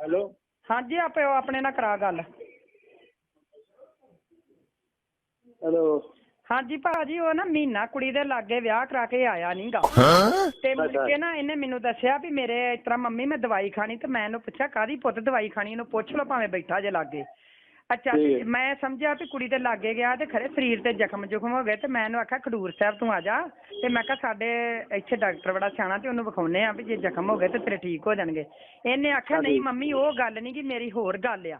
Hello. ਹਾਂਜੀ ਆਪੇ ਉਹ ਆਪਣੇ ਨਾਲ ਕਰਾ ਗੱਲ। ਹੈਲੋ। ਹਾਂਜੀ ਭਾਜੀ ਉਹ ਨਾ ਮਹੀਨਾ ਕੁੜੀ ਦੇ ਲਾਗੇ ਵਿਆਹ ਕਰਾ ਕੇ ਆਇਆ ਨਹੀਂਗਾ ਤੇ ਮੁੜ। ਕੇ ਨਾ ਇਹਨੇ ਮੈਨੂੰ ਦੱਸਿਆ ਵੀ ਮੇਰੇ ਇਸ ਤਰ੍ਹਾਂ ਮੰਮੀ ਮੈਂ ਦਵਾਈ ਖਾਣੀ ਤੇ ਮੈਂ ਇਹਨੂੰ ਪੁੱਛਿਆ ਕਾਦੀ ਪੁੱਤ ਦਵਾਈ ਖਾਣੀ? ਇਹਨੂੰ ਪੁੱਛ ਲਓ ਭਾਵੇਂ ਬੈਠਾ ਜੇ ਲਾਗੇ। ਅੱਛਾ ਤੇ। ਮੈਂ ਸਮਝਿਆ ਵੀ ਕੁੜੀ ਦੇ ਲਾਗੇ ਗਿਆ ਤੇ ਖਰੇ ਸਰੀਰ ਤੇ ਜ਼ਖਮ ਜ਼ੁਖਮ ਹੋ ਗਏ ਤੇ ਮੈਂ ਇਹਨੂੰ ਆਖਿਆ ਖਡੂਰ ਸਾਹਿਬ ਤੂੰ ਆ ਜਾ ਤੇ ਮੈਂ ਕਿਹਾ ਸਾਡੇ ਇੱਥੇ ਡਾਕਟਰ ਬੜਾ ਸਿਆਣਾ ਤੇ ਉਹਨੂੰ ਵਿਖਾਉਨੇ ਆ ਵੀ ਜੇ ਜ਼ਖਮ ਹੋ ਗਏ ਤੇ ਤੇਰੇ ਠੀਕ ਹੋ ਜਾਣਗੇ ਇਹਨੇ ਆਖਿਆ ਹਾਂਜੀ। ਨਹੀਂ ਮੰਮੀ ਉਹ ਗੱਲ ਨਹੀਂ ਕਿ ਮੇਰੀ ਹੋਰ ਗੱਲ ਆ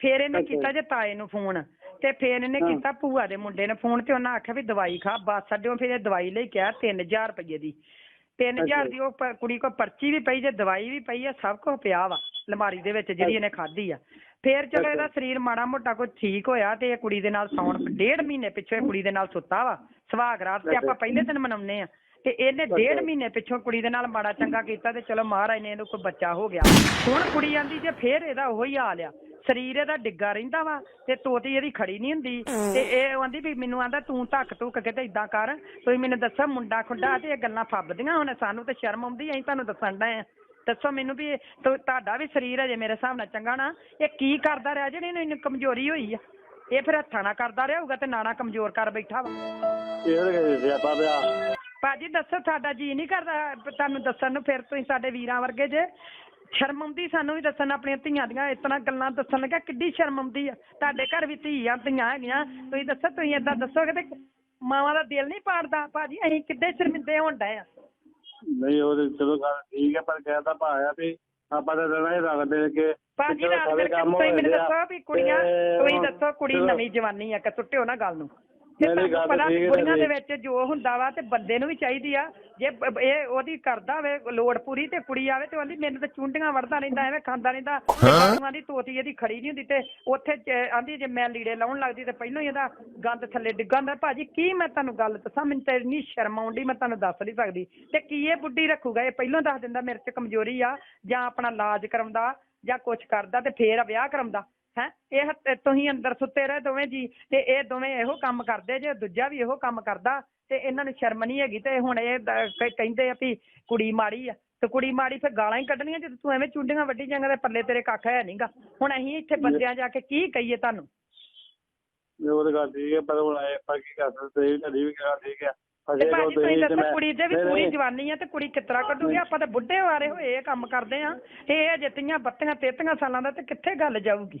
ਫਿਰ ਇਹਨੇ ਅੱਛਾ। ਕੀਤਾ ਜੇ ਤਾਏ ਨੂੰ ਫੋਨ ਤੇ ਫਿਰ ਇਹਨੇ ਹਾਂ। ਕੀਤਾ ਭੂਆ ਦੇ ਮੁੰਡੇ ਨੇ ਫੋਨ ਤੇ ਉਹਨਾਂ ਆਖਿਆ ਵੀ ਦਵਾਈ ਖਾ ਬੱਸ ਅੱਡਿਓ ਫਿਰ ਇਹ ਦਵਾਈ ਲਈ ਕਿਹਾ 3000 ਰੁਪਏ ਦੀ 3000 ਅੱਛਾ। ਦੀ ਉਹ ਪ- ਕੁੜੀ ਕੋ ਪਰਚੀ ਵੀ ਪਈ ਜੇ ਦਵਾਈ ਵੀ ਪਈ ਆ ਸਭ ਕੁਝ ਪਿਆ ਵਾ ਅਲਮਾਰੀ ਦੇ ਵਿੱਚ ਜਿਹੜੀ ਇਹਨੇ ਖਾਧੀ ਆ ਫਿਰ ਚਲੋ ਅੱਛਾ। ਇਹਦਾ ਸਰੀਰ ਮਾੜਾ ਮੋਟਾ ਕੋਈ ਠੀਕ ਹੋਇਆ ਤੇ ਇਹ ਕੁੜੀ ਦੇ ਨਾਲ ਸੌਣ ਡੇਢ ਮਹੀਨੇ ਪਿੱਛੋਂ ਇਹ ਕੁੜੀ ਦੇ ਨਾਲ ਸੁੱਤਾ ਵਾ ਸੁਹਾਗ ਰਾਤ ਤੇ ਆਪਾਂ। ਪਹਿਲੇ ਦਿਨ ਮਨਾਉਂਦੇ ਆ ਤੇ ਇਹਨੇ। ਡੇਢ ਮਹੀਨੇ ਪਿੱਛੋਂ ਕੁੜੀ ਦੇ ਨਾਲ ਮਾੜਾ ਚੰਗਾ ਕੀਤਾ ਤੇ ਚਲੋ ਮਹਾਰਾਜ ਨੇ ਇਹਨੂੰ ਕੋਈ ਬੱਚਾ ਹੋ ਗਿਆ ਹੁਣ ਕੁੜੀ ਆਂਦੀ ਜੇ ਫੇਰ ਇਹਦਾ ਉਹੀ ਹਾਲ ਆ ਸਰੀਰ ਇਹਦਾ ਡਿੱਗਾ ਰਹਿੰਦਾ ਵਾ ਤੇ ਤੋਤੀ ਇਹਦੀ ਖੜੀ ਨਹੀਂ ਹੁੰਦੀ ਤੇ ਇਹ ਆਂਦੀ ਵੀ ਮੈਨੂੰ ਆਂਦਾ ਤੂੰ ਧੱਕ ਧੁੱਕ ਕੇ ਤੇ ਇਦਾਂ ਕਰ ਤੁਸੀਂ ਮੈਨੂੰ ਦੱਸੋ ਮੁੰਡਾ ਖੁੰਡਾ ਤੇ ਇਹ ਗੱਲਾਂ ਫੱਬਦੀਆਂ ਹੁਣ ਸਾਨੂੰ ਤੇ ਸ਼ਰਮ ਆਉਂਦੀ ਅਸੀਂ ਤੁਹਾਨੂੰ ਦੱਸਣ ਡਏ ਆ ਦੱਸੋ ਮੈਨੂੰ ਵੀ ਇਹ ਤੁ- ਤੁਹਾਡਾ ਵੀ ਸਰੀਰ ਅਜੇ ਮੇਰੇ ਹਿਸਾਬ ਨਾਲ ਚੰਗਾ ਨਾ। ਇਹ ਕੀ ਕਰਦਾ ਰਿਹਾ ਜਿਹੜੀ ਇਹਨੂੰ ਇੰਨੀ ਕਮਜ਼ੋਰੀ ਹੋਈ ਆ? ਇਹ ਫਿਰ ਹੱਥਾਂ ਨਾਲ ਕਰਦਾ ਰਿਹਾ ਹੋਊਗਾ ਤੇ ਨਾਣਾ ਕਮਜ਼ੋਰ ਕਰ ਬੈਠਾ ਵਾ। ਇਹ ਕਿ ਸਿਆਪਾ ਪਿਆ। ਭਾਜੀ ਦੱਸੋ ਤੁਹਾਡਾ ਜੀ ਨਹੀਂ ਕਰਦਾ ਪ- ਤੁਹਾਨੂੰ ਦੱਸਣ ਨੂੰ ਫਿਰ ਤੁਸੀਂ ਸਾਡੇ ਵੀਰਾਂ ਵਰਗੇ ਜੇ। ਸ਼ਰਮ ਆਉਂਦੀ ਸਾਨੂੰ ਵੀ ਦੱਸਣ ਆਪਣੀਆਂ ਧੀਆਂ ਦੀਆਂ ਇਤਨਾ ਗੱਲਾਂ ਦੱਸਣ ਲੱਗਾ ਕਿੱਡੀ ਸ਼ਰਮ ਆਉਂਦੀ ਆ। ਤੁਹਾਡੇ ਘਰ ਵੀ ਧੀਆਂ ਧੀਆਂ ਹੈਗੀਆਂ ਤੁਸੀਂ ਦੱਸੋ ਤੁਸੀਂ ਏਦਾਂ ਦੱਸੋਗੇ ਤੇ ਮਾਵਾਂ ਦਾ ਦਿਲ ਨਹੀਂ ਪਾੜਦਾ। ਭਾਜੀ ਅਸੀਂ ਕਿੱਡੇ ਸ਼ਰਮਿੰਦੇ ਹੋਣ ਡਏ ਆ। ਨਹੀਂ ਉਹ ਚਲੋ ਗੱਲ ਠੀਕ ਹੈ ਪਰ ਕਹਿੰਦਾ ਭਾਇਆ ਵੀ ਆਪਾਂ ਤਾਂ ਰਹਿਣਾ ਹੀ ਰੱਖਦੇ ਕਿ ਭਾਜੀ ਰਾਤ ਕਰਕੇ ਤੁਸੀਂ ਮੈਨੂੰ। ਦੱਸੋ ਵੀ ਕੁੜੀਆਂ ਤੁਸੀਂ ਦੱਸੋ ਕੁੜੀ ਨਵੀਂ ਜਵਾਨੀ ਆ ਕਿ ਸੁੱਟਿਓ ਨਾ ਗੱਲ ਨੂੰ ਤੇ ਤੁਹਾਨੂੰ ਪਤਾ ਕੁੜੀਆਂ ਦੇ। ਵਿੱਚ ਜੋ ਹੁੰਦਾ ਵਾ ਤੇ ਬੰਦੇ ਨੂੰ ਵੀ ਚਾਹੀਦੀ ਆ। ਜੇ ਬ- ਇਹ ਉਹਦੀ ਕਰਦਾ ਵੇ ਲੋੜ ਪੂਰੀ ਤੇ ਕੁੜੀ ਆਵੇ ਤੇ ਉਹਦੀ ਮੈਨੂੰ ਤਾਂ ਚੁੰਡੀਆਂ ਵੜਦਾ ਰਹਿੰਦਾ ਐਵੇਂ ਖਾਂਦਾ ਰਹਿੰਦਾ। ਤੇ ਬਾਨੂਆਂ ਦੀ ਤੋਤੀ ਇਹਦੀ ਖੜੀ ਨਹੀਂ ਹੁੰਦੀ ਤੇ ਉੱਥੇ ਚ- ਆਂਦੀ ਜੇ ਮੈਂ ਲੀੜੇ ਲਾਉਣ ਲੱਗਦੀ ਤੇ ਪਹਿਲਾਂ ਹੀ ਇਹਦਾ ਗੰਦ ਥੱਲੇ ਡਿੱਗਾਂਦਾ ਭਾਜੀ ਕੀ ਮੈਂ ਤੁਹਾਨੂੰ ਗੱਲ ਦੱਸਾਂ? ਮੈਨੂੰ ਤੇ ਇੰਨੀ ਸ਼ਰਮ ਆਉਂਦੀ ਮੈਂ ਤੁਹਾਨੂੰ ਦੱਸ ਨਹੀਂ ਸਕਦੀ। ਤੇ ਕੀ ਇਹ ਬੁੱਢੀ ਰੱਖੂਗਾ? ਇਹ ਪਹਿਲਾਂ ਦੱਸ ਦਿੰਦਾ ਮੇਰੇ 'ਚ ਕਮਜ਼ੋਰੀ ਆ ਜਾਂ ਆਪਣਾ ਇਲਾਜ ਕਰਾਉਂਦਾ ਜਾਂ ਕੁਛ ਕਰਦਾ ਤੇ ਫੇਰ ਵਿਆਹ ਕਰਾਉਂਦਾ। ਹੈ? ਇਹ ਤੁਸੀਂ ਅੰਦਰ ਸੁੱਤੇ ਰਹੇ ਦੋਵੇਂ ਜੀ ਤੇ ਇਹ ਦੋਵੇਂ ਇਹੋ ਕੰਮ ਕਰਦੇ ਜੇ ਦੂਜਾ ਵੀ ਇਹੋ ਕੰਮ ਕਰਦਾ ਤੇ ਇਹਨਾਂ ਨੂੰ ਸ਼ਰਮ ਨਹੀਂ ਹੈਗੀ ਤੇ ਹੁਣ ਇਹ ਕਹਿੰਦੇ ਆ ਵੀ ਕੁੜੀ ਮਾੜੀ ਆ। ਤੇ ਕੁੜੀ ਮਾੜੀ ਫਿਰ ਗਾਲਾਂ ਹੀ ਕੱਢਣੀਆਂ ਜਦੋਂ ਤੂੰ ਐਵੇਂ ਚੁੰਡੀਆਂ ਵੱਢੀ ਜਾਂਗਾ ਤੇ ਪੱਲੇ ਤੇਰੇ ਕੱਖ ਹੈ ਨਹੀਂਗਾ ਹੁਣ ਅਸੀਂ ਇੱਥੇ ਬੰਦਿਆਂ ਜਾ ਕੇ ਕੀ ਕਹੀਏ ਤੁਹਾਨੂੰ? ਉਹ ਤਾਂ ਗੱਲ ਠੀਕ ਹੈ ਪਰ ਹੁਣ ਆਪਾਂ ਕੀ ਕਰ ਸਕਦੇ ਇਹ ਤੁਹਾਡੀ ਵੀ ਗੱਲ ਠੀਕ ਹੈ। ਕੁੜੀ ਦੇ ਵੀ ਪੂਰੀ ਜਵਾਨੀ ਆ ਤੇ ਕੁੜੀ ਕਿਤਰਾ ਕੱਢੂਗੀ? ਆਪਾਂ ਤਾਂ ਬੁੱਢੇ ਵਾਰੇ ਹੋਏ ਇਹ ਕੰਮ ਕਰਦੇ ਆ। ਇਹ ਅਜੇ ਤੀਆਂ ਬੱਤੀਆਂ ਤੇਤੀਆਂ ਸਾਲਾਂ ਦਾ ਤੇ ਕਿੱਥੇ ਗੱਲ ਜਾਊਗੀ?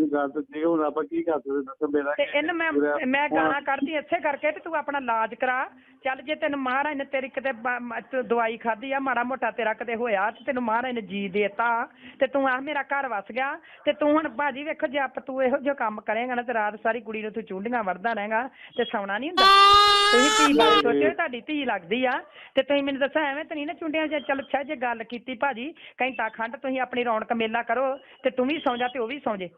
ਗੱਲ ਤਾਂ ਠੀਕ ਹੈ ਹੁਣ ਆਪਾਂ ਕੀ ਕਰ ਸਕਦੇ ਦੱਸੋ ਮੇਰਾ ਤੇ ਇਹਨੂੰ ਮੈਂ ਮੈਂ ਗਾਣਾ ਕੱਢਦੀ ਇਸੇ ਕਰਕੇ ਤੇ ਤੂੰ ਆਪਣਾ ਇਲਾਜ ਕਰਾ। ਚੱਲ ਜੇ ਤੈਨੂੰ ਮਹਾਰਾਜ ਨੇ ਤੇਰੀ ਕਿਤੇ ਬ- ਮ- ਤੂੰ ਦਵਾਈ ਖਾਧੀ ਆ ਮਾੜਾ ਮੋਟਾ ਤੇਰਾ ਕਿਤੇ ਹੋਇਆ ਤੇ ਤੈਨੂੰ ਮਹਾਰਾਜ ਨੇ ਜੀ ਦੇਤਾ ਤੇ ਤੂੰ ਆਹ ਮੇਰਾ ਘਰ ਵਸ ਗਿਆ ਤੇ ਤੂੰ ਹੁਣ ਬਾਜੀ ਵੇਖੋ ਜੇ ਆਪ ਤੂੰ ਇਹੋ ਜਿਹਾ ਕੰਮ ਕਰੇਗਾ ਨਾ ਤੇ ਰਾਤ ਸਾਰੀ ਕੁੜੀ ਨੂੰ ਤੂੰ ਚੁੰਡੀਆਂ ਵੜਦਾ ਰਹੇਗਾ ਤੇ ਸੌਣਾ ਨਹੀਂ ਹੁੰਦਾ। ਤੁਸੀਂ ਧੀ ਬਾਰੇ ਸੋਚਿਓ ਤੁਹਾਡੀ ਧੀ ਲੱਗਦੀ ਆ ਤੇ ਤੁਸੀਂ ਮੈਨੂੰ ਦੱਸੋ ਐਵੇਂ ਤਾਂ ਨਹੀਂ ਨਾ ਚੁੰਡੀਆਂ ਜੇ ਚੱਲ ਅੱਛਾ ਜੇ ਗੱਲ ਕੀਤੀ ਭਾਜੀ ਘੰਟਾ ਖੰਡ ਤੁਸੀਂ ਆਪਣੀ ਰੌਣਕ ਮੇਲਾ ਕਰੋ ਤੇ ਤੂੰ ਵੀ ਸੌਂ ਜਾ ਤੇ ਉਹ ਵੀ ਸੌਂ ਜੇ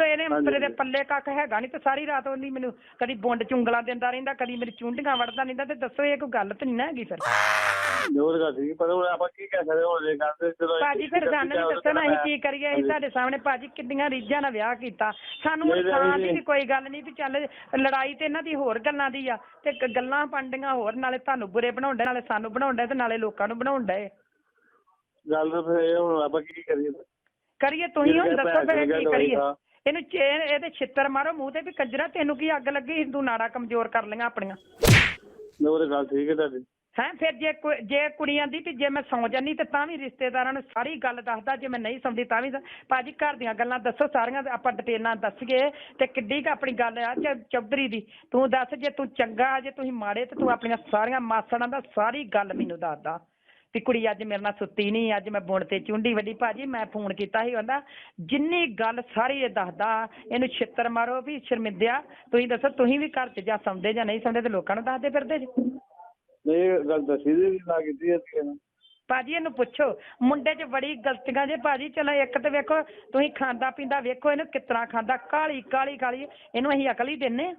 ਜਦੋਂ ਇਹਨੇ ਮਤਲਬ ਦੇ। ਪੱਲੇ ਕੱਖ ਹੈਗਾ ਨਹੀਂ ਤੇ ਸਾਰੀ ਰਾਤ ਉਹਨੇ ਮੈਨੂੰ ਕਦੀ ਬੁੰਡ ਚੁੰਗਲਾ ਦਿੰਦਾ ਰਹਿੰਦਾ ਕਦੀ ਮੇਰੀ ਚੁੰਡੀਆਂ ਵੜਦਾ ਰਹਿੰਦਾ ਤੇ ਦੱਸੋ ਇਹ ਕੋਈ ਗੱਲ ਤਾਂ ਨਹੀਂ ਨਾ ਹੈਗੀ ਫਿਰ ਤਾਂ ਗੱਲ ਠੀਕ ਪਰ ਹੁਣ ਆਪਾਂ ਕੀ ਕਰ ਸਕਦੇ ਹੁਣ ਇਹ ਗੱਲ ਤੇ ਚਲੋ ਭਾਜੀ ਫਿਰ ਸਾਨੂੰ ਵੀ ਦੱਸੋ ਨਾ ਅਸੀਂ ਕੀ ਕਰੀਏ ਅਸੀਂ ਤੁਹਾਡੇ ਸਾਹਮਣੇ ਭਾਜੀ ਕਿੰਨੀਆਂ ਰੀਝਾਂ ਨਾਲ ਵਿਆਹ ਕੀਤਾ ਸਾਨੂੰ ਇਨਸਾਨ ਦੀ। ਵੀ ਕੋਈ ਗੱਲ ਨਹੀਂ ਵੀ ਚੱਲ ਲੜਾਈ ਤੇ ਇਹਨਾਂ ਦੀ ਹੋਰ ਗੱਲਾਂ ਦੀ ਆ ਤੇ ਗੱਲਾਂ ਪੰਡੀਆਂ ਹੋਰ ਨਾਲੇ ਤੁਹਾਨੂੰ ਬੁਰੇ ਬਣਾਉਂਦੇ ਨਾਲੇ ਸਾਨੂੰ ਬਣਾਉਂਦੇ ਤੇ ਨਾਲੇ ਲੋਕਾਂ ਨੂੰ ਬਣਾਉਂਦੇ ਗੱਲ ਤਾਂ ਫਿਰ ਇਹ ਹੁਣ ਆਪਾਂ ਕੀ ਕਰੀਏ ਕਰੀਏ ਤੁਸੀਂ ਹੁਣ ਦੱਸੋ ਫਿਰ ਕੀ ਕਰੀਏ। ਇਹਨੂੰ ਚੇ- ਇਹਦੇ ਛਿੱਤਰ ਮਾਰੋ ਮੂੰਹ ਤੇ ਵੀ ਕੰਜਰਾ ਤੈਨੂੰ ਕੀ ਅੱਗ ਲੱਗੀ? ਹਿੰਦੂ ਨਾੜਾ ਕਮਜ਼ੋਰ ਕਰ ਲਈਆਂ ਆਪਣੀਆਂ। ਉਹ ਤਾਂ ਗੱਲ ਠੀਕ ਹੈ ਤੁਹਾਡੀ। ਹੈਂ ਫਿਰ ਜੇ ਕੋਈ- ਜੇ ਕੁੜੀਆਂ ਦੀ ਵੀ ਜੇ ਮੈਂ ਸੌ ਜਾਨੀ ਤੇ ਤਾਂ ਵੀ ਰਿਸ਼ਤੇਦਾਰਾਂ ਨੂੰ ਸਾਰੀ ਗੱਲ ਦੱਸਦਾ ਜੇ ਮੈਂ ਨਹੀਂ ਸੌਂਦੀ ਤਾਂ ਵੀ ਦ- ਭਾਜੀ ਘਰ ਦੀਆਂ ਗੱਲਾਂ ਦੱਸੋ ਸਾਰੀਆਂ ਤੇ ਆਪਾਂ ਡਿਟੇਲਾਂ ਦੱਸੀਏ ਤੇ ਕਿੱਡੀ ਕੁ ਆਪਣੀ ਗੱਲ ਆ ਚ- ਚੌਧਰੀ ਦੀ। ਤੂੰ ਦੱਸ ਜੇ ਤੂੰ ਚੰਗਾ ਜੇ ਤੁਸੀਂ ਮਾੜੇ ਤੇ ਤੂੰ ਆਪਣੀਆਂ ਸਾਰੀਆਂ ਮਾਸੜਾਂ ਦਾ ਸਾਰੀ ਗੱਲ ਮੈਨੂੰ ਦੱਸਦਾ। ਵੀ ਕੁੜੀ ਅੱਜ ਮੇਰੇ ਨਾਲ ਸੁੱਤੀ ਨਹੀਂ ਅੱਜ ਮੈਂ ਬੁਣ ਤੇ ਚੁੰਡੀ ਵੱਡੀ ਭਾਜੀ ਮੈਂ ਫੋਨ ਕੀਤਾ ਸੀ ਕਹਿੰਦਾ ਜਿੰਨੀ ਗੱਲ ਸਾਰੀ ਇਹ ਦੱਸਦਾ ਇਹਨੂੰ ਛਿੱਤਰ ਮਾਰੋ ਵੀ ਸ਼ਰਮਿੰਦਿਆ ਤੁਸੀਂ ਦੱਸੋ ਤੁਸੀਂ ਵੀ ਘਰ 'ਚ ਜਾਂ ਸੌਂਦੇ ਜਾਂ ਨਹੀਂ ਸੌਂਦੇ ਤੇ ਲੋਕਾਂ ਨੂੰ ਦੱਸਦੇ ਫਿਰਦੇ ਜੀ ਨਹੀਂ ਗੱਲ ਦੱਸੀ ਦੀ ਨਾ ਕੀਤੀ ਹੈ ਭਾਜੀ ਇਹਨੂੰ ਪੁੱਛੋ ਮੁੰਡੇ 'ਚ ਬੜੀ ਗਲਤੀਆਂ ਜੇ ਭਾਜੀ ਚਲੋ ਇੱਕ ਤੇ ਵੇਖੋ ਤੁਸੀਂ ਖਾਂਦਾ ਪੀਂਦਾ ਵੇਖੋ ਇਹਨੂੰ ਕਿਤਨਾ ਖਾਂਦਾ ਕਾਲੀ ਕਾਲੀ ਕਾਲੀ ਇਹਨੂੰ ਅਸੀਂ ਅਕਲ ਹੀ ਦਿੰਨੇ ਆ।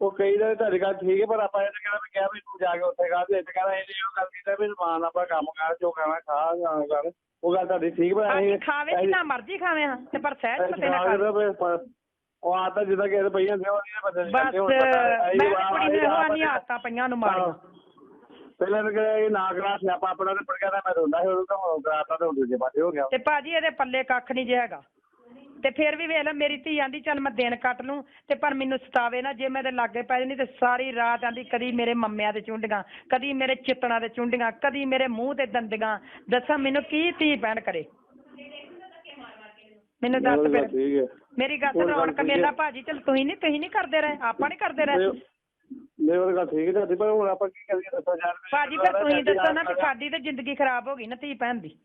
ਉਹ ਕਈ ਦਾ ਤੁਹਾਡੀ ਗੱਲ ਠੀਕ ਹੈ ਪਰ ਆਪਾਂ ਇਹ ਤਾਂ ਕਹਿੰਦਾ ਵੀ ਕਿਹਾ ਵੀ ਤੂੰ ਜਾ ਕੇ ਉੱਥੇ ਖਾ ਤੇ ਕਹਿੰਦਾ ਇਹ ਉਹ ਗੱਲ ਕੀਤਾ ਵੀ ਸਮਾਨ ਆਪਾਂ ਕੰਮ ਕਰ ਜੋ ਖਾਣਾ ਖਾ ਜਾਂ ਕਰ ਉਹ ਗੱਲ ਤੁਹਾਡੀ ਠੀਕ ਪਰ ਅਸੀਂ ਖਾਵੇ ਜਿੰਨਾ ਮਰਜ਼ੀ ਖਾਵੇ ਹਾਂ ਤੇ ਪਰ ਸਹਿਜ ਪਤੇ ਨਾ ਖਾਵੇ। ਉਹ ਆਤਾ ਜਿੱਦਾਂ ਕਿਸੇ ਪਈਆਂ ਸੀ ਉਹ ਨਹੀਂ ਪਤਾ ਬਸ ਮੈਂ ਤਾਂ ਕੁੜੀ ਨੂੰ ਇਹੋ ਨਹੀਂ ਆਦਤਾਂ ਪਈਆਂ ਨੂੰ ਮਾਰੀਆਂ। ਪਹਿਲਾਂ ਤਾਂ ਕਿਹਾ ਇਹ ਨਾ ਕਰਾ ਸਿਆਪਾ ਆਪਣਾ ਤੇ ਪੜ ਗਿਆ ਤਾਂ ਮੈਂ ਰੋਂਦਾ ਸੀ ਉਦੋਂ ਤਾਂ ਹੁਣ ਕਰਾਤਾ ਤੇ ਹੁਣ ਦੂਜੇ ਪਾਸੇ ਹੋ ਗਿਆ। ਤੇ ਭਾਜੀ ਇਹਦੇ ਪੱਲੇ ਕੱਖ ਨਹੀਂ ਜੇ ਹੈਗਾ। ਤੇ ਫਿਰ ਵੀ ਵੇਖ ਲੈ ਮੇਰੀ ਧੀ ਆਂਦੀ ਚੱਲ ਮੈਂ ਦਿਨ ਕੱਟ ਲੂੰ ਤੇ ਪਰ ਮੈਨੂੰ ਸਤਾਵੇ ਨਾ ਜੇ ਮੈਂ ਤੇ ਲਾਗੇ ਪੈ ਜਾਂਦੀ ਤੇ ਸਾਰੀ ਰਾਤ ਆਂਦੀ ਕਦੀ ਮੇਰੇ ਮੰਮਿਆਂ ਤੇ ਚੁੰਡੀਆਂ ਕਦੀ ਮੇਰੇ ਚਿੱਤਣਾ ਤੇ ਚੁੰਡੀਆਂ ਕਦੀ ਮੇਰੇ ਮੂੰਹ ਤੇ ਦੰਦੀਆਂ ਦੱਸਾਂ ਮੈਨੂੰ ਕੀ ਧੀ ਭੈਣ ਕਰੇ? ਮੈਨੂੰ ਦੱਸ ਫਿਰ। ਠੀਕ ਹੈ ਮੇਰੀ ਗੱਲ ਰੌਣਕ। ਮੇਲਾ ਭਾਜੀ ਚਲ ਤੁਸੀਂ ਨਹੀਂ ਤੁਸੀਂ ਨਹੀਂ ਕਰਦੇ ਰਹੇ ਆਪਾਂ ਨਹੀਂ ਕਰਦੇ ਰਹੇ। ਮੇਰੇ ਗੱਲ ਠੀਕ ਹੈ ਪਰ ਹੁਣ ਆਪਾਂ ਕੀ ਕਰੀਏ ਦੱਸੋ ਯਾਰ ਭਾਜੀ ਫਿਰ ਤੁਸੀਂ ਦੱਸੋ ਨਾ ਵੀ ਸਾਡੀ ਤੇ ਜ਼ਿੰਦਗੀ ਖਰਾਬ ਹੋ ਗਈ ਨਾ ਧੀ ਭੈਣ ਦੀ।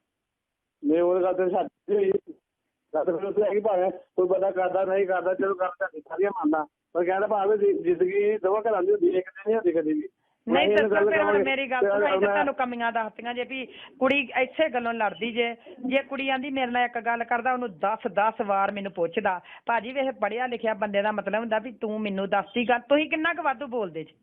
ਮੈਂ ਉਹ ਗੱਲ ਤੇ ਸਾਡੀ ਹੋਈ। ਫਿਰ ਉੱਥੇ ਹੈਗੀ ਭਾਵੇਂ ਕੋਈ ਬੰਦਾ ਕਰਦਾ ਨਹੀਂ ਕਰਦਾ ਚਲੋ ਗੱਲ ਤੁਹਾਡੀ ਸਾਰੀਆਂ ਮੰਨਦਾ। ਪਰ ਕਹਿੰਦਾ ਭਾਵੇਂ ਜ਼ਿੰਦਗੀ ਦੋਵਾਂ ਘਰਾਂ ਦੀ ਹੁੰਦੀ ਹੈ, ਇੱਕ ਦਿਨ ਨਹੀਂ ਹੁੰਦੀ ਕਦੀ ਵੀ। ਨਹੀਂ ਦੱਸੋ ਫਿਰ ਹੁਣ ਮੇਰੀ ਗੱਲ ਤੇ ਸੁਣੋ ਅਸੀਂ ਤਾਂ ਤੁਹਾਨੂੰ ਕਮੀਆਂ ਦੱਸਤੀਆਂ ਜੇ ਵੀ ਕੁੜੀ ਇੱਥੇ ਗੱਲੋਂ ਲੜਦੀ ਜੇ। ਜੇ ਕੁੜੀ ਆਂਦੀ ਮੇਰੇ ਨਾਲ ਇੱਕ ਗੱਲ ਕਰਦਾ ਉਹਨੂੰ 10 10 ਵਾਰ ਮੈਨੂੰ ਪੁੱਛਦਾ। ਭਾਜੀ ਵੇਖ ਪੜਿਆ ਲਿਖਿਆ ਬੰਦੇ ਦਾ ਮਤਲਬ ਹੁੰਦਾ ਵੀ ਤੂੰ ਮੈਨੂੰ ਦੱਸਦੀ ਗੱਲ ਤੁਸੀਂ ਕਿੰਨਾ ਕੁ ਵਾਧੂ ਬੋਲਦੇ ਜੀ?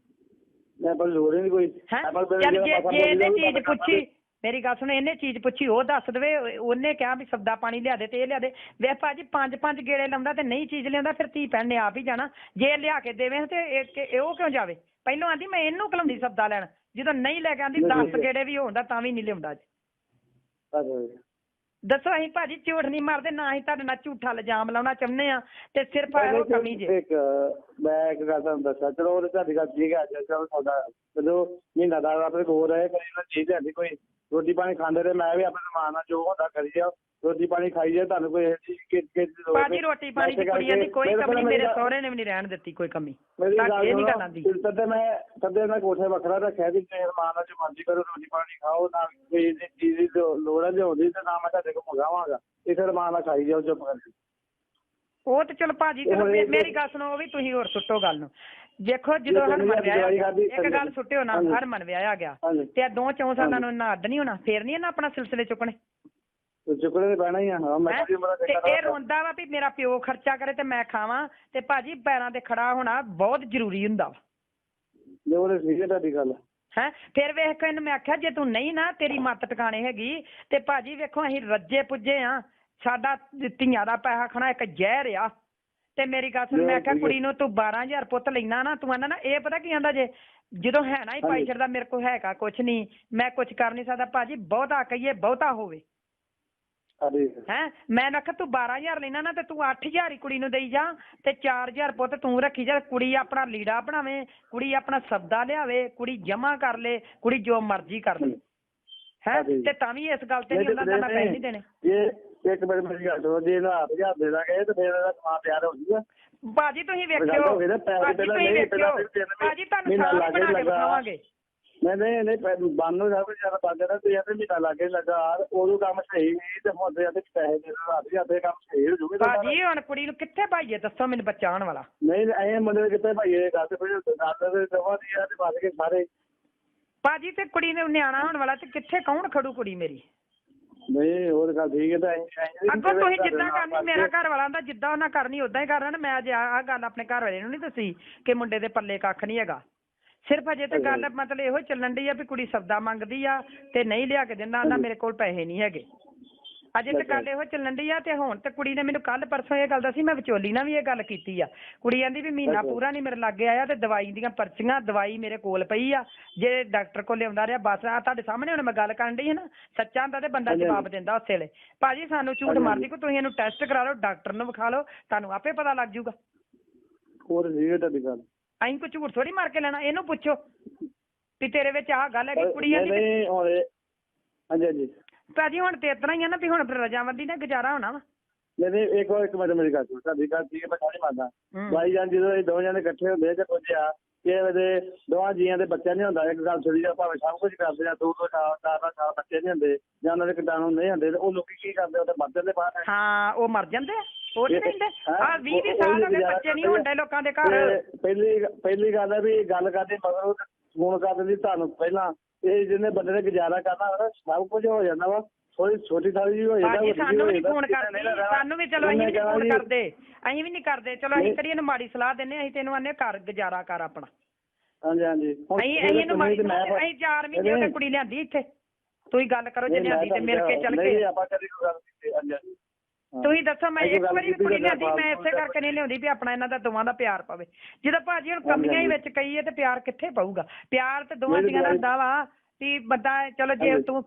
ਮੈਂ ਪਰ ਲੋੜ ਹੀ ਨਹੀਂ ਕੋਈ। ਜੇ ਜੇ ਇਹਨੇ ਚੀਜ਼ ਪੁੱਛੀ ਮੇਰੀ ਗੱਲ ਸੁਣ ਇਹਨੇ ਚੀਜ਼ ਪੁੱਛੀ ਉਹ ਦੱਸ ਦੇਵੇ ਉਹਨੇ ਕਿਹਾ ਵੀ ਸਬਦਾ ਪਾਣੀ ਲਿਆ ਦੇ ਤੇ ਇਹ ਲਿਆ ਦੇ। ਵੇ ਭਾਜੀ ਪੰਜ ਪੰਜ ਗੇੜੇ ਲਾਉਂਦਾ ਤੇ ਨਹੀਂ ਚੀਜ਼ ਲਿਆਉਂਦਾ ਫਿਰ ਧੀ ਭੈਣ ਨੇ ਆਪ ਹੀ ਜਾਣਾ। ਜੇ ਲਿਆ ਕੇ ਦੇਵੇ ਤੇ ਇਹ ਕਿ- ਉਹ ਕਿਉਂ ਜਾਵੇ? ਪਹਿਲਾਂ ਆਂਦੀ ਮੈਂ ਇਹਨੂੰ ਕਲਾਉਂਦੀ ਸਬਦਾ ਲੈਣ ਜਦੋਂ ਨਹੀਂ ਲੈ ਕੇ ਆਂਦੀ ਨਹੀਂ, 10 ਨਹੀਂ। ਗੇੜੇ ਵੀ ਹੋਣਦਾ ਤਾਂ ਵੀ ਨਹੀਂ ਲਿਆਉਂਦਾ ਜੀ ਅੱਛਾ। ਦੱਸੋ ਅਸੀਂ ਭਾਜੀ ਝੂਠ ਨਹੀਂ ਮਾਰਦੇ ਨਾ ਅਸੀਂ ਤੁਹਾਡੇ ਨਾਲ ਝੂਠਾ ਇਲਜ਼ਾਮ ਲਾਉਣਾ ਚਾਹੁੰਦੇ ਆ ਤੇ ਸਿਰਫ ਇਹੋ ਕਮੀ ਜੇ। ਇੱਕ ਮੈਂ ਇੱਕ ਗੱਲ ਤੁਹਾਨੂੰ ਦੱਸਾਂ ਚਲੋ ਉਹਦੇ ਤੁਹਾਡੀ ਗੱਲ ਠੀਕ ਹੈ ਚਲੋ ਤੁਹਾਡਾ ਚਲੋ ਮਹੀਨਾ ਦਾ ਆਪਣੇ ਕੋਲ ਰਹੇ ਕਰੀ ਨਾ ਚੀਜ਼ ਹੈ ਕੋਈ ਰੋਟੀ ਪਾਣੀ ਖਾਂਦੇ ਰਹੇ ਮੈਂ ਵੀ ਆਪਣੇ ਮਾਂ ਨਾਲ ਜੋ ਹੁੰਦਾ ਕਰੀ ਜਾ ਰੋਟੀ ਪਾਣੀ ਖਾਈ ਜਾ ਤੁਹਾਨੂੰ ਕੋਈ ਇਹ ਚੀਜ਼ ਕਿ ਕਿ ਭਾਜੀ। ਰੋਟੀ ਪਾਣੀ ਦੀ ਕੁੜੀਆਂ ਦੀ ਕੋਈ ਕਮੀ ਮੇਰੇ ਸਹੁਰੇ ਨੇ ਵੀ ਨਹੀਂ ਰਹਿਣ ਦਿੱਤੀ ਕੋਈ ਕਮੀ। ਮੇਰੀ ਤਾਂ ਗੱਲ ਇਹ ਨਹੀਂ ਕਰਨਾ ਦੀ। ਤਦੇ ਮੈਂ ਤਦੇ ਮੈਂ ਕੋਠੇ ਵੱਖਰਾ ਰੱਖਿਆ ਵੀ ਜੇ ਮਾਂ ਨਾਲ ਜੋ ਮਰਜ਼ੀ ਕਰੋ ਰੋਟੀ ਪਾਣੀ ਖਾਓ ਨਾ ਕੋਈ ਚੀਜ਼ ਦੀ ਲੋੜ ਹੈ ਲਿਆਉਂਦੀ ਤੇ ਨਾ ਮੈਂ ਤੁਹਾਡੇ ਕੋਲ ਮੰਗਾਵਾਂਗਾ। ਇਹ ਫਿਰ ਮਾਂ ਨਾਲ ਖਾਈ ਜਾਓ ਚੁੱਪ ਕਰਕੇ। ਉਹ ਤੇ ਚਲੋ ਭਾਜੀ ਚਲੋ ਇਹ- ਮੇਰੀ ਗੱਲ ਸੁਣੋ ਉਹ ਵੀ ਤੁਸੀਂ ਹੋਰ ਸੁੱਟੋ ਗੱਲ ਨੂੰ। ਵੇਖੋ ਜਦੋਂ ਜੇ ਹਰਮਨ ਦਵਾਈ ਵਿਆਹਿਆ ਗਿਆ ਖਾਧੀ, ਇੱਕ ਗੱਲ ਸੁੱਟਿਓ ਨਾ ਹਾਂਜੀ। ਹਰਮਨ ਵਿਆਹਿਆ ਗਿਆ ਹਾਂਜੀ। ਤੇ ਆ ਦੋ ਚੌਂ ਸਾਲਾਂ ਨੂੰ ਨਾ ਅੱਡ ਨਹੀਂ ਹੋਣਾ ਫੇਰ ਨਹੀਂ ਇਹਨਾਂ ਆਪਣਾ ਸਿਲਸਿਲੇ ਚੁੱਕਣੇ? ਤੇ ਚੁੱਕਣੇ ਤੇ ਪੈਣਾ ਹੀ ਆ ਹਾਂ ਮੈਂ ਹੈਂ? ਕਦੀ ਉਮਰ ਤੇ ਇਹ ਰੋਂਦਾ ਵਾ ਵੀ ਮੇਰਾ ਪਿਓ ਖਰਚਾ ਕਰੇ ਤੇ ਮੈਂ ਖਾਵਾਂ ਤੇ ਭਾਜੀ ਪੈਰਾਂ ਤੇ ਖੜਾ ਹੋਣਾ ਬਹੁਤ ਜ਼ਰੂਰੀ ਹੁੰਦਾ ਵਾ। ਜੇ ਤੁਹਾਡੀ ਗੱਲ। ਹੈ? ਫਿਰ ਵੇਖ ਕੇ ਇਹਨੂੰ ਮੈਂ ਆਖਿਆ ਜੇ ਤੂੰ ਨਹੀਂ ਨਾ ਤੇਰੀ ਮੱਤ ਟਿਕਾਣੇ ਹੈਗੀ ਤੇ ਭਾਜੀ ਵੇਖੋ ਅਸੀਂ ਰੱਜੇ ਪੁੱਜੇ ਆ ਸਾਡਾ ਧੀਆਂ ਦਾ ਪੈਸਾ ਖਾਣਾ ਇੱਕ ਜ਼ਹਿਰ ਆ ਤੇ ਮੇਰੀ ਗੱਲ ਸੁਣ ਮੈਂ ਆਖਿਆ। ਕੁੜੀ ਨੂੰ ਤੂੰ 12000 ਪੁੱਤ ਲੈਣਾ ਨਾ ਤੂੰ ਆਂਦਾ ਨਾ ਇਹ ਪਤਾ ਕੀ ਆਂਦਾ ਜੇ ਜਦੋਂ ਹੈ ਨਾ ਹੀ ਹਾਂਜੀ। ਛੱਡਦਾ ਮੇਰੇ ਕੋਲ ਹੈਗਾ ਕੁਛ ਨਹੀਂ ਮੈਂ ਕੁਛ ਕਰ ਨਹੀਂ ਸਕਦਾ ਭਾਜੀ ਬਹੁਤਾ ਕਹੀਏ ਬਹੁਤਾ ਹੋਵੇ ਹੈ ਮੈਂ ਨਾ ਤੂੰ 12000 ਲੈਣਾ ਨਾ ਤੇ ਤੂੰ 8000 ਹੀ ਕੁੜੀ ਨੂੰ ਦੇਈ ਜਾ ਤੇ 4000 ਪੁੱਤ ਤੂੰ ਰੱਖੀ ਜਾ ਕੁੜੀ ਆਪਣਾ ਲੀੜਾ ਬਣਾਵੇ ਕੁੜੀ ਆਪਣਾ ਸਬਦਾ ਲਿਆਵੇ ਕੁੜੀ ਜਮਾ ਕਰ ਲੇ ਕੁੜੀ ਜੋ ਮਰਜ਼ੀ ਕਰ ਲੇ ਹੈ। ਤੇ ਤਾਂ ਵੀ ਇਸ ਗੱਲ ਤੇ ਨਹੀਂ ਉਹਨਾਂ ਦਾ ਮੈਂ ਪੈਸੇ ਨਹੀਂ ਦੇਣੇ ਇਹ ਇੱਕ ਮਿੰਟ ਮੇਰੀ ਗੱਲ ਸੁਣੋ ਜੇ ਇਹਨੂੰ ਆਪ ਹਜ਼ਾਰ ਦੇ ਦਾਂਗੇ ਤੇ ਫਿਰ ਇਹਦਾ ਸਮਾਂ ਤਿਆਰ ਹੋ ਜੂਗਾ ਬਾਜੀ ਤੁਸੀਂ ਗੱਲ ਵੇਖਿਓ ਹੋ ਗਈ ਨਾ, ਪੈਸੇ ਬਾਜੀ ਪਹਿਲਾਂ ਤੁਸੀਂ ਨਹੀਂ, ਪਹਿਲਾਂ ਵੇਖਿਓ ਤਿੰਨ ਮਹੀਨੇ- ਬਾਜੀ ਤੁਹਾਨੂੰ ਮਹੀਨਾ ਸਾਰਾ ਲਾਗੇ ਬਣਾ ਕੇ ਲੱਗਾ। ਦਿਖਾਵਾਂਗੇ ਨਹੀਂ ਨਹੀਂ ਨਹੀਂ ਬੰਨ ਨੂੰ ਸਭ ਕੁਝ ਜ਼ਿਆਦਾ ਬੰਦ ਹੈ ਤੇ ਇਹਦੇ ਮਹੀਨਾ ਲੱਗੇ ਲੱਗਾ ਉਦੋਂ ਕੰਮ ਸਹੀ ਨਹੀਂ ਤੇ ਹੁਣ ਤੇ ਇਹਦੇ ਪੈਸੇ ਦੇ ਰਾਤ ਜਾਂਦੇ ਕੰਮ ਸਹੀ ਹੋ ਜੂਗੇ ਬਾਜੀ ਹੁਣ ਕੁੜੀ ਨੂੰ ਕਿੱਥੇ ਭਾਈਏ ਦੱਸੋ ਮੈਨੂੰ ਬੱਚਾ ਆਉਣ ਵਾਲਾ। ਨਹੀਂ ਐ ਮੁੰਡੇ ਦੇ ਕਿੱਥੇ ਭਾਈ ਇਹ ਗੱਲ ਤੇ ਫਿਰ ਦਾਦਾ ਦੇ ਦਵਾ ਦੀ ਆ ਤੇ ਵੱਧ ਕੇ ਸਾਰੇ। ਬਾਜੀ ਤੇ ਕੁੜੀ ਨੇ ਨਿਆਣਾ ਹੋਣ ਵਾਲਾ ਤੇ ਕਿੱਥੇ ਕੌਣ ਖੜੂ ਕੁੜੀ ਮੇਰੀ? ਨਹੀਂ ਹੋਰ ਗੱਲ ਠੀਕ ਹੈ ਤਾਂ ਐਂ- ਅੱਗੋਂ ਤੁਸੀਂ ਜਿੱਦਾਂ ਕਰਨੀ ਮੇਰਾ ਘਰ ਵਾਲਾ ਦਾ ਜਿੱਦਾਂ ਉਹਨਾਂ ਕਰਨੀ ਉਦਾਂ ਹੀ ਕਰਨਾ ਮੈਂ ਅੱਜ ਆਹ ਗੱਲ ਆਪਣੇ ਘਰ ਵਾਲੇ ਨੂੰ ਨਹੀਂ ਦੱਸੀ ਕਿ ਮੁੰਡੇ ਦੇ ਪੱਲੇ ਕੱਖ ਨਹੀਂ ਹੈਗਾ। ਸਿਰਫ ਅਜੇ ਤੇ ਗੱਲ ਮਤਲਬ ਇਹੋ ਹੀ ਚੱਲਣ ਡਈ ਆ ਵੀ ਕੁੜੀ ਸਬਦਾ ਮੰਗਦੀ ਆ ਤੇ ਨਹੀਂ ਲਿਆ ਕੇ ਦਿੰਦਾ ਆਂਦਾ ਮੇਰੇ ਕੋਲ ਪੈਸੇ ਨਹੀਂ ਹੈਗੇ। ਅਜੇ ਤੇ ਗੱਲ ਇਹੋ ਚੱਲਣ ਡਈ ਆ ਤੇ ਹੁਣ ਤੇ ਕੁੜੀ ਨੇ ਮੈਨੂੰ ਕੱਲ ਪਰਸੋਂ ਇਹ ਗੱਲ ਦੱਸੀ ਮੈਂ ਵਿਚੋਲੀ ਨਾਲ ਵੀ ਇਹ ਗੱਲ ਕੀਤੀ ਆ। ਕੁੜੀ ਕਹਿੰਦੀ ਵੀ ਮਹੀਨਾ। ਪੂਰਾ ਨਹੀਂ ਮੇਰੇ ਲਾਗੇ ਆਇਆ ਤੇ ਦਵਾਈ ਦੀਆਂ ਪਰਚੀਆਂ ਦਵਾਈ ਮੇਰੇ ਕੋਲ ਪਈ ਆ। ਜੇ ਡਾਕਟਰ ਕੋਲ ਲਿਆਉਂਦਾ ਰਿਹਾ ਬਸ ਆ ਤੁਹਾਡੇ ਸਾਹਮਣੇ ਹੁਣ ਮੈਂ ਗੱਲ ਕਰਨ ਡਈ ਹਾਂ ਨਾ ਸੱਚਾ ਹੁੰਦਾ ਤੇ ਬੰਦਾ। ਜਵਾਬ ਦਿੰਦਾ ਉਸੇ ਵੇਲੇ। ਭਾਜੀ ਸਾਨੂੰ ਝੂਠ ਮਾਰਦੀ ਕੋ ਤੁਸੀਂ ਇਹਨੂੰ ਟੈਸਟ ਕਰਾ ਲਓ ਡਾਕਟਰ ਨੂੰ ਵਿਖਾ ਲਓ ਤੁਹਾਨੂੰ ਆਪੇ ਪਤਾ ਲੱਗ ਜਾਊਗਾ। ਹੋਰ ਹੈ ਤੁਹਾਡੀ ਗੱਲ। ਅਸੀਂ ਕੋ ਝੂਠ ਥੋੜੀ ਮਾਰ ਕੇ ਲੈਣਾ ਇਹਨੂੰ ਪੁੱਛੋ ਵੀ ਤੇਰੇ ਵਿੱਚ ਆਹ ਗੱਲ ਹੈ ਕਿ ਕੁੜੀਆਂ ਦੀ ਨਹੀਂ ਹੁਣ ਇਹ- ਹਾਂਜੀ ਹਾਂਜੀ। ਭਾਜੀ ਹੁਣ ਤੇ ਇਤਨਾ ਹੀ ਆ ਨਾ ਵੀ ਹੁਣ ਫਿਰ ਰਜਾਮੰਦੀ ਨਾਲ ਗੁਜ਼ਾਰਾ ਹੋਣਾ ਵਾ। ਨਹੀਂ ਨਹੀਂ ਇੱਕ ਇੱਕ ਮਿੰਟ ਮੇਰੀ ਗੱਲ ਸੁਣ। ਤੁਹਾਡੀ ਗੱਲ ਠੀਕ ਹੈ ਮੈਂ ਸਾਰੀ ਮੰਨਦਾ। ਹੂੰ। ਬਾਈ ਜਾਨ ਜਦੋਂ ਇਹ ਦੋਵੇਂ ਜਣੇ ਇਕੱਠੇ ਹੁੰਦੇ ਤੇ ਕੁਝ ਆ ਕਿ ਵੇਲੇ ਦੋਵਾਂ ਜੀਆਂ ਦੇ ਬੱਚਾ ਨਹੀਂ ਹੁੰਦਾ। ਇੱਕ ਗੱਲ ਸੁਣੀ ਜਾ ਭਾਵੇਂ ਸਭ ਕੁਝ ਕਰਦੇ ਆ ਦੋ ਦੋ ਚਾਰ ਚਾਰ ਚਾਰ ਬੱਚੇ ਨਹੀਂ ਹੁੰਦੇ ਜਾਂ ਉਹਨਾਂ ਦੇ ਕੀਟਾਣੂ ਨਹੀਂ ਹੁੰਦੇ ਤੇ ਉਹ ਲੋਕੀ ਕੀ ਕਰਦੇ ਉਹ ਤੇ ਮਰ ਜਾਂਦੇ ਬਾਹਰ। ਹਾਂ ਉਹ ਮਰ ਜਾਂਦੇ ਆ। ਉਹ ਨਹੀਂ ਕਹਿੰਦੇ ਹਾਂ, ਆ 20 20 ਉਹ- ਸਾਲ ਉਹੀ ਹੋ ਗਏ ਗੁਜ਼ਾਰਾ ਬੱਚੇ ਨਹੀਂ। ਹੁੰਦੇ ਲੋਕਾਂ ਦੇ ਘਰ। ਤੇ ਪਹਿਲੀ ਪਹਿਲੀ ਗੱਲ ਹੈ ਵੀ ਗੱਲ ਕਰਦੇ ਮਗਰ ਫੋਨ ਕਰ ਦਿੰਦੀ ਤੁਹਾਨੂੰ ਪਹਿਲਾਂ ਇਹ ਜਿਹਨੇ ਬੰਦੇ ਨੇ ਗੁਜ਼ਾਰਾ ਕਰਨਾ ਹੋਣਾ ਸਭ ਕੁਝ ਹੋ ਜਾਂਦਾ ਵਾ। ਥੋੜੀ ਛੋਟੀ ਥਾਲੀ ਜੀ ਹੋ ਜਾਂਦਾ ਭਾਜੀ ਸਾਨੂੰ ਵੀ ਨਹੀਂ ਫੋਨ ਕਰਦੇ। ਨਹੀਂ। ਸਾਨੂੰ ਵੀ ਚਲੋ ਅਸੀਂ ਵੀ ਉਹਨੇ ਨਹੀਂ ਫੋਨ ਕਰਦੇ। ਅਸੀਂ ਵੀ ਨਹੀਂ ਕਰਦੇ। ਚਲੋ ਅਸੀਂ ਨਹੀਂ। ਕਿਹੜੀ ਇਹਨੂੰ ਮਾੜੀ ਸਲਾਹ ਦਿੰਨੇ ਅਸੀਂ ਤੈਨੂੰ ਆਨੇ ਘਰ ਗੁਜ਼ਾਰਾ ਕਰ ਆਪਣਾ। ਹਾਂਜੀ ਹਾਂਜੀ। ਅਸੀਂ ਅਸੀਂ ਇਹਨੂੰ ਮਾੜੀ ਅਸੀਂ 4 ਮਹੀਨੇ ਨਹੀਂ, ਕੁੜੀ ਲਿਆਂਦੀ ਇੱਥੇ। ਤੁਸੀਂ ਗੱਲ ਕਰੋ ਜੇ ਨਹੀਂ, ਲਿਆਂਦੀ ਤੇ ਮਿਲ ਕੇ ਚੱਲ ਨਹੀਂ ਕੇ ਆਪਾਂ ਕਦੀ ਗੱਲ ਨਹੀਂ ਕੀਤੀ। ਹਾਂਜੀ ਹਾਂਜੀ। ਤੁਸੀਂ ਦੱਸੋ ਮੈਂ ਇੱਕ ਵਾਰੀ ਵੀ ਕੁੜੀ ਲਿਆਂਦੀ ਮੈਂ ਇਸੇ ਕਰਕੇ ਨਹੀਂ ਲਿਆਉਂਦੀ ਵੀ ਆਪਣਾ ਇਹਨਾਂ ਦਾ ਦੋਵਾਂ ਦਾ ਪਿਆਰ ਪਵੇ ਜਦੋਂ ਭਾਜੀ ਹੁਣ ਕਮੀਆਂ ਹੀ। ਵਿੱਚ ਕਹੀਏ ਤੇ ਪਿਆਰ ਕਿੱਥੇ ਪਊਗਾ ਪਿਆਰ ਤੇ ਦੋਵਾਂ ਦੀਆਂ ਦਾ ਹੁੰਦਾ ਵਾ ਵੀ ਬੰਦਾ ਚਲੋ ਜੇ। ਤੂੰ